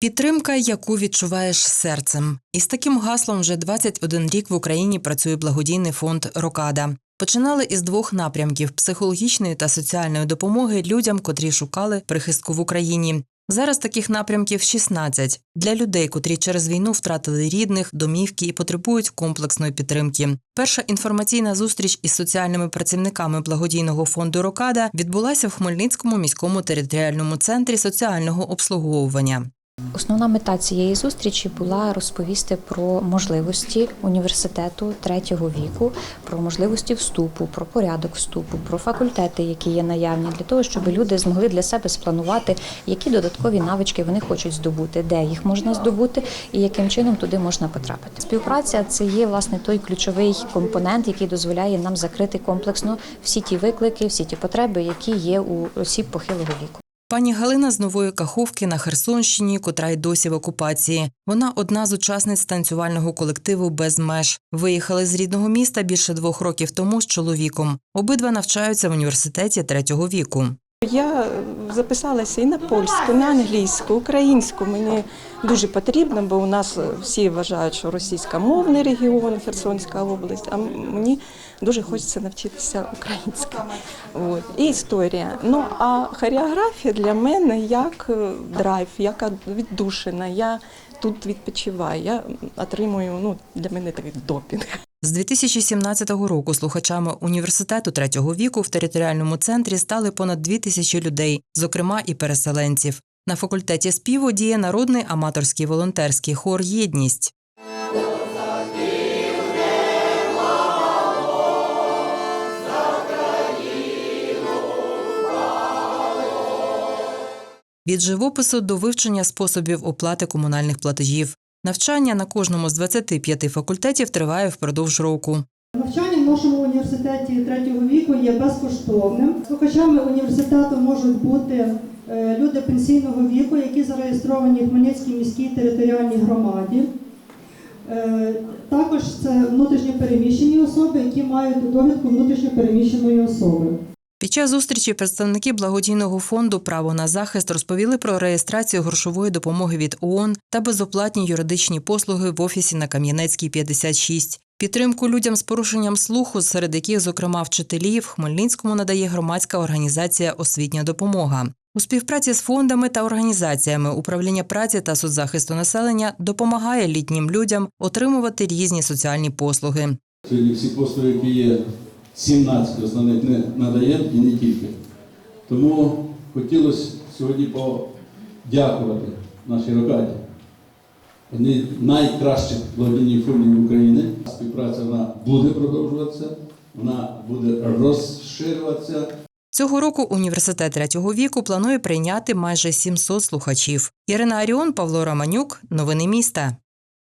Підтримка, яку відчуваєш серцем. Із таким гаслом вже 21 рік в Україні працює благодійний фонд Рокада. Починали із двох напрямків психологічної та соціальної допомоги людям, котрі шукали прихистку в Україні. Зараз таких напрямків 16 для людей, котрі через війну втратили рідних, домівки і потребують комплексної підтримки. Перша інформаційна зустріч із соціальними працівниками благодійного фонду Рокада відбулася в Хмельницькому міському територіальному центрі соціального обслуговування. Основна мета цієї зустрічі була розповісти про можливості університету третього віку, про можливості вступу, про порядок вступу, про факультети, які є наявні, для того, щоб люди змогли для себе спланувати, які додаткові навички вони хочуть здобути, де їх можна здобути і яким чином туди можна потрапити. Співпраця це є власне той ключовий компонент, який дозволяє нам закрити комплексно всі ті виклики, всі ті потреби, які є у осіб похилого віку. Пані Галина з Нової Каховки на Херсонщині, котра й досі в окупації. Вона одна з учасниць танцювального колективу без меж. Виїхали з рідного міста більше двох років тому з чоловіком. Обидва навчаються в університеті третього віку. Я записалася і на польську, і на англійську, українську. Мені дуже потрібно, бо у нас всі вважають, що російськомовний регіон, Херсонська область, а мені дуже хочеться навчитися українською. І історія. Ну а хореографія для мене як е, драйв, як віддушина. Я тут відпочиваю. Я отримую ну, для мене такий допінг. З 2017 року слухачами університету третього віку в територіальному центрі стали понад дві тисячі людей, зокрема і переселенців. На факультеті співу діє народний аматорський волонтерський хор Єдність. Від живопису до вивчення способів оплати комунальних платежів. Навчання на кожному з 25 факультетів триває впродовж року. Навчання в нашому університеті третього віку є безкоштовним. Слухачами університету можуть бути е, люди пенсійного віку, які зареєстровані в Хмельницькій міській територіальній громаді. Е, Також це внутрішньо переміщені особи, які мають довідку внутрішньо переміщеної особи. Під час зустрічі представники благодійного фонду Право на захист розповіли про реєстрацію грошової допомоги від ООН та безоплатні юридичні послуги в офісі на Кам'янецькій 56. Підтримку людям з порушенням слуху, серед яких, зокрема, вчителі в Хмельницькому надає громадська організація Освітня допомога. У співпраці з фондами та організаціями управління праці та соцзахисту населення допомагає літнім людям отримувати різні соціальні послуги. Сьогодні всі послуги, які є 17 основних не надаємо і не тільки. Тому хотілося сьогодні подякувати нашій рокаді. Одні з найкращих благодійних фондів України. Співпраця вона буде продовжуватися, вона буде розширюватися. Цього року університет третього віку планує прийняти майже 700 слухачів. Ірина Аріон, Павло Романюк. Новини міста.